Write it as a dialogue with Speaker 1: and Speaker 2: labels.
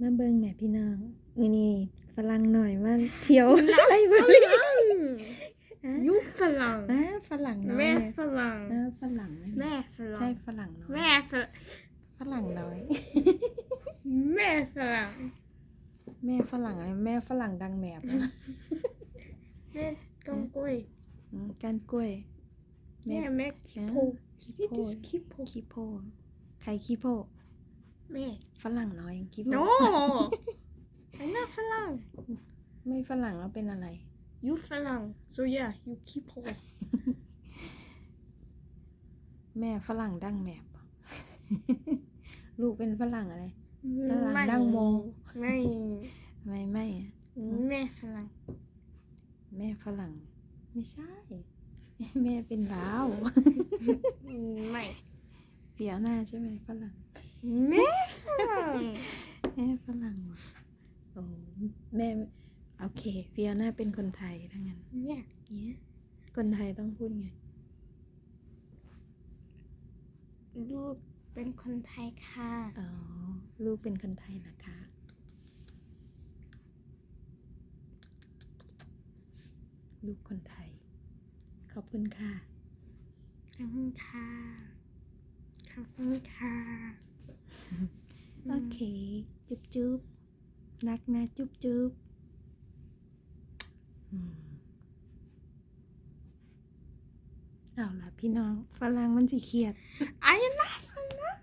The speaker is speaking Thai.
Speaker 1: มาเบิ่งแหม่พี่น้องมื้อนี้ฝรั่งหน่อยมาเที่ยวอะไรบ่เลยอะ
Speaker 2: ยุฝรั่ง
Speaker 1: อะฝรั่งน้อย
Speaker 2: แม่
Speaker 1: เนี่ย
Speaker 2: ฝรั่ง
Speaker 1: อะฝรั่งนะ
Speaker 2: แม่ฝรั่ง
Speaker 1: ใช่ฝรั่งน้อย
Speaker 2: แม่ฝรั่ง
Speaker 1: ฝรั่งน้อย
Speaker 2: แม่ฝรั่ง
Speaker 1: แม่ฝรั่งอะไรแม่ฝรั่งดังแหมบ
Speaker 2: แม่ต้นกล้วย
Speaker 1: อืมก้านกล้วย
Speaker 2: แม่แม่คิโพ
Speaker 1: ขี้โพ
Speaker 2: It is คิโพ
Speaker 1: ขี้โพใครขี้โพ
Speaker 2: แม่
Speaker 1: ฝรั่งน้อยขี้โพ
Speaker 2: no ไอ้แม่ฝรั่ง
Speaker 1: ไม่ฝรั่งแล้วเป็นอะไร
Speaker 2: ยูฝรั่ง so yeah ยูคิโพ
Speaker 1: แม่ฝรั่งดังแหมบ ลูกเป็นฝรั่งอะไร ฝรั่ง
Speaker 2: ไม่
Speaker 1: ดั้งโม
Speaker 2: ไม่
Speaker 1: ไม่ไม่อะ
Speaker 2: แม่ฝรั่ง
Speaker 1: แม่ฝรั่ง ไม่ใช่ แม่เป็นลาว
Speaker 2: ไม่
Speaker 1: เปียหน้าใช่ไหมฝรั่ง
Speaker 2: แม่ฝรั่ง
Speaker 1: แม่ฝรั่งเหรอโอ้แม่โอเคเปียหน้าเป็นคนไทยทั้งนั้น
Speaker 2: เนี่ย
Speaker 1: เนี่ยคนไทยต้องพูดไง
Speaker 2: ลูกเป็นคนไทยค่ะ
Speaker 1: อ๋อ ลูกเป็นคนไทยนะคะ ลูกคนไทย ขอบคุณค่ะ
Speaker 2: ขอบคุณค่ะ ขอบคุณค่ะ
Speaker 1: โอเค จุ๊บจุ๊บรักนะ จุ๊บจุ๊บเอาล่ะพี่น้องฝรั่งมันสิเครียด
Speaker 2: ไอ้น่าฝรั่ง